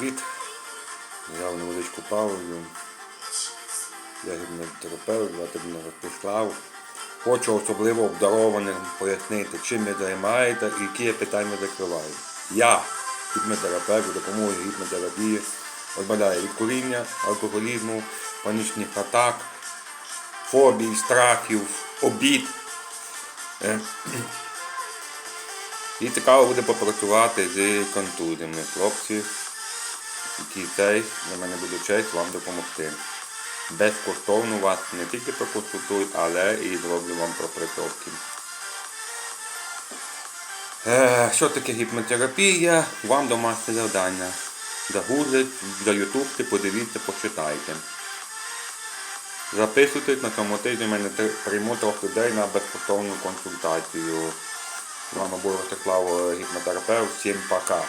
привіт. Взяв невеличку паузу. Я гіпнотерапевт, звати мене Ростислав. Хочу особливо обдарованим пояснити, чим ви займаєте і які я питання закриваю. Я, гіпнотерапевт, допомогою гіпнотерапії, позбавляю від куріння, алкоголізму, панічних атак, фобій, страхів, обід. Е, І цікаво буде попрацювати з контузіями. Хлопці, які цей, для мене буде честь вам допомогти. Безкоштовно вас не тільки проконсультують, але і зроблю вам пропрацьовки. Е, що таке гіпнотерапія? Вам домашнє завдання. Загугліть, за ютубці, подивіться, почитайте. Записуйтесь на цьому тижні, мене прийму трьох людей на безкоштовну консультацію. З вами був Ростислав, гіпнотерапевт. Всім пока.